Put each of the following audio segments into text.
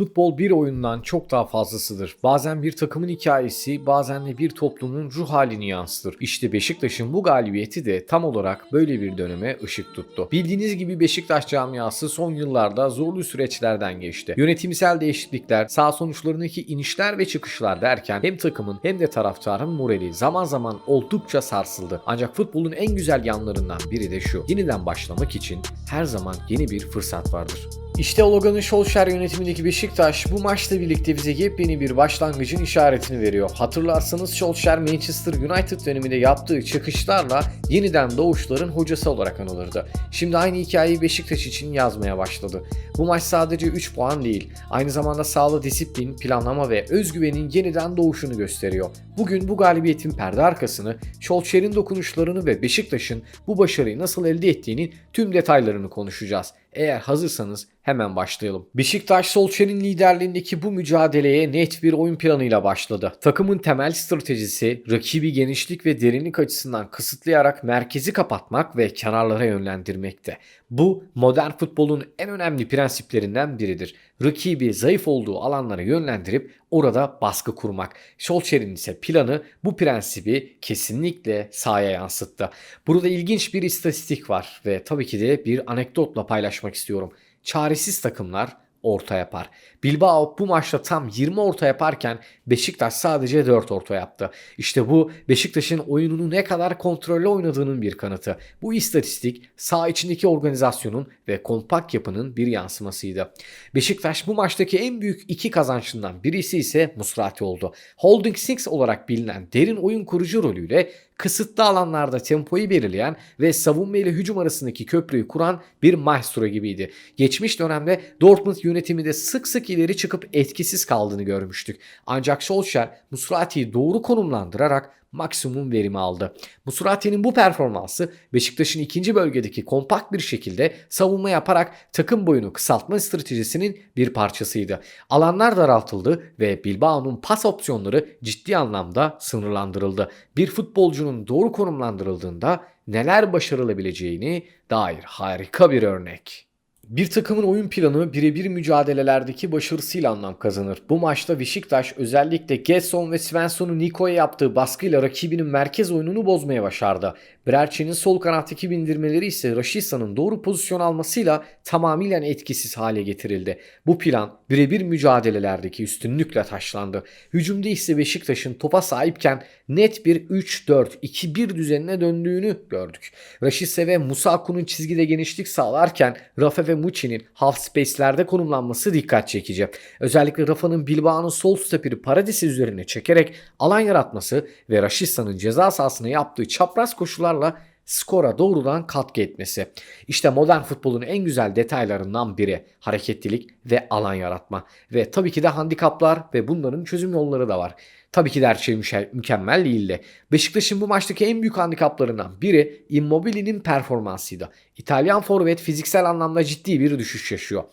Futbol bir oyundan çok daha fazlasıdır. Bazen bir takımın hikayesi, bazen de bir toplumun ruh halini yansıtır. İşte Beşiktaş'ın bu galibiyeti de tam olarak böyle bir döneme ışık tuttu. Bildiğiniz gibi Beşiktaş camiası son yıllarda zorlu süreçlerden geçti. Yönetimsel değişiklikler, sağ sonuçlarındaki inişler ve çıkışlar derken hem takımın hem de taraftarın morali zaman zaman oldukça sarsıldı. Ancak futbolun en güzel yanlarından biri de şu. Yeniden başlamak için her zaman yeni bir fırsat vardır. İşte Logan Solskjaer yönetimindeki Beşiktaş bu maçla birlikte bize yepyeni bir başlangıcın işaretini veriyor. Hatırlarsanız Solskjaer Manchester United döneminde yaptığı çıkışlarla yeniden doğuşların hocası olarak anılırdı. Şimdi aynı hikayeyi Beşiktaş için yazmaya başladı. Bu maç sadece 3 puan değil, aynı zamanda sağlı disiplin, planlama ve özgüvenin yeniden doğuşunu gösteriyor. Bugün bu galibiyetin perde arkasını, Solskjaer'in dokunuşlarını ve Beşiktaş'ın bu başarıyı nasıl elde ettiğinin tüm detaylarını konuşacağız. Eğer hazırsanız hemen başlayalım. Beşiktaş Solskjaer'in liderliğindeki bu mücadeleye net bir oyun planıyla başladı. Takımın temel stratejisi rakibi genişlik ve derinlik açısından kısıtlayarak merkezi kapatmak ve kenarlara yönlendirmekte. Bu modern futbolun en önemli prensiplerinden biridir. Rakibi zayıf olduğu alanlara yönlendirip orada baskı kurmak. Solskjaer'in ise planı bu prensibi kesinlikle sahaya yansıttı. Burada ilginç bir istatistik var ve tabii ki de bir anekdotla paylaşmak istiyorum. Çaresiz takımlar orta yapar. Bilbao bu maçta tam 20 orta yaparken Beşiktaş sadece 4 orta yaptı. İşte bu Beşiktaş'ın oyununu ne kadar kontrollü oynadığının bir kanıtı. Bu istatistik sağ içindeki organizasyonun ve kompakt yapının bir yansımasıydı. Beşiktaş bu maçtaki en büyük iki kazançından birisi ise Musrati oldu. Holding Six olarak bilinen derin oyun kurucu rolüyle kısıtlı alanlarda tempoyu belirleyen ve savunma ile hücum arasındaki köprüyü kuran bir maestro gibiydi. Geçmiş dönemde Dortmund yönetimi de sık sık ileri çıkıp etkisiz kaldığını görmüştük. Ancak Solskjaer Musrati'yi doğru konumlandırarak maksimum verimi aldı. Musrati'nin bu performansı Beşiktaş'ın ikinci bölgedeki kompakt bir şekilde savunma yaparak takım boyunu kısaltma stratejisinin bir parçasıydı. Alanlar daraltıldı ve Bilbao'nun pas opsiyonları ciddi anlamda sınırlandırıldı. Bir futbolcunun doğru konumlandırıldığında neler başarılabileceğini dair harika bir örnek. Bir takımın oyun planı birebir mücadelelerdeki başarısıyla anlam kazanır. Bu maçta Beşiktaş özellikle Getson ve Svensson'un Niko'ya yaptığı baskıyla rakibinin merkez oyununu bozmaya başardı. Brearchi'nin sol kanattaki bindirmeleri ise Rashica'nın doğru pozisyon almasıyla tamamıyla etkisiz hale getirildi. Bu plan birebir mücadelelerdeki üstünlükle taşlandı. Hücumda ise Beşiktaş'ın topa sahipken net bir 3-4-2-1 düzenine döndüğünü gördük. Rashica ve Musaku'nun çizgide genişlik sağlarken Rafa ve Muçi'nin half space'lerde konumlanması dikkat çekici. Özellikle Rafa'nın Bilbao'nun sol stoperi Paradis'i üzerine çekerek alan yaratması ve Rashica'nın ceza sahasına yaptığı çapraz koşularla skora doğrudan katkı etmesi. İşte modern futbolun en güzel detaylarından biri hareketlilik ve alan yaratma. Ve tabii ki de handikaplar ve bunların çözüm yolları da var. Tabii ki de her şey mükemmel değildi. Beşiktaş'ın bu maçtaki en büyük handikaplarından biri Immobile'nin performansıydı. İtalyan forvet fiziksel anlamda ciddi bir düşüş yaşıyor.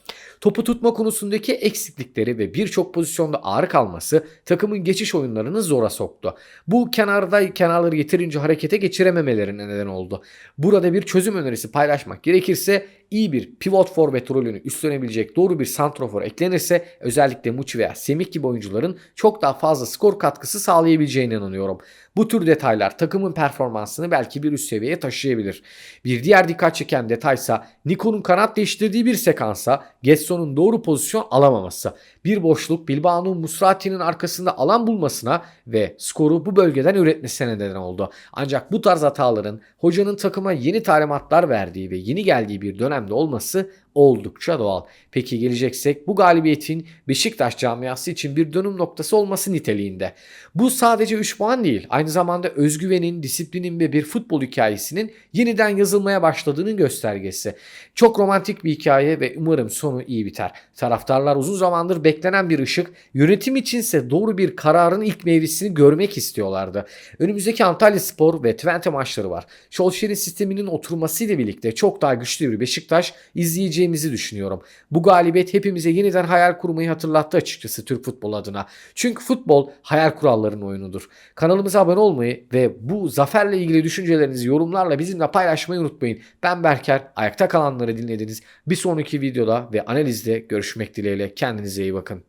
Topu tutma konusundaki eksiklikleri ve birçok pozisyonda ağır kalması takımın geçiş oyunlarını zora soktu. Bu kenarda kenarları yeterince harekete geçirememelerine neden oldu. Burada bir çözüm önerisi paylaşmak gerekirse iyi bir pivot forvet rolünü üstlenebilecek doğru bir santrofor eklenirse özellikle Muçi veya Semih gibi oyuncuların çok daha fazla skor katkısı sağlayabileceğine inanıyorum. Bu tür detaylar takımın performansını belki bir üst seviyeye taşıyabilir. Bir diğer dikkat çeken detaysa Nico'nun kanat değiştirdiği bir sekansa Gesson'un doğru pozisyon alamaması. Bir boşluk Bilbao'nun Musrati'nin arkasında alan bulmasına ve skoru bu bölgeden üretmesine neden oldu. Ancak bu tarz hataların hocanın takıma yeni talimatlar verdiği ve yeni geldiği bir dönemde olması oldukça doğal. Peki geleceksek bu galibiyetin Beşiktaş camiası için bir dönüm noktası olması niteliğinde. Bu sadece 3 puan değil aynı zamanda özgüvenin, disiplinin ve bir futbol hikayesinin yeniden yazılmaya başladığının göstergesi. Çok romantik bir hikaye ve umarım sonu iyi biter. Taraftarlar uzun zamandır beklenen bir ışık, yönetim içinse doğru bir kararın ilk meyvesini görmek istiyorlardı. Önümüzdeki Antalya Spor ve Twente maçları var. Solskjaer'in sisteminin oturmasıyla birlikte çok daha güçlü bir Beşiktaş izleyeceğimiz yenildiğimizi düşünüyorum. Bu galibiyet hepimize yeniden hayal kurmayı hatırlattı açıkçası Türk futbol adına. Çünkü futbol hayal kuralların oyunudur. Kanalımıza abone olmayı ve bu zaferle ilgili düşüncelerinizi yorumlarla bizimle paylaşmayı unutmayın. Ben Berker, ayakta kalanları dinlediniz. Bir sonraki videoda ve analizde görüşmek dileğiyle kendinize iyi bakın.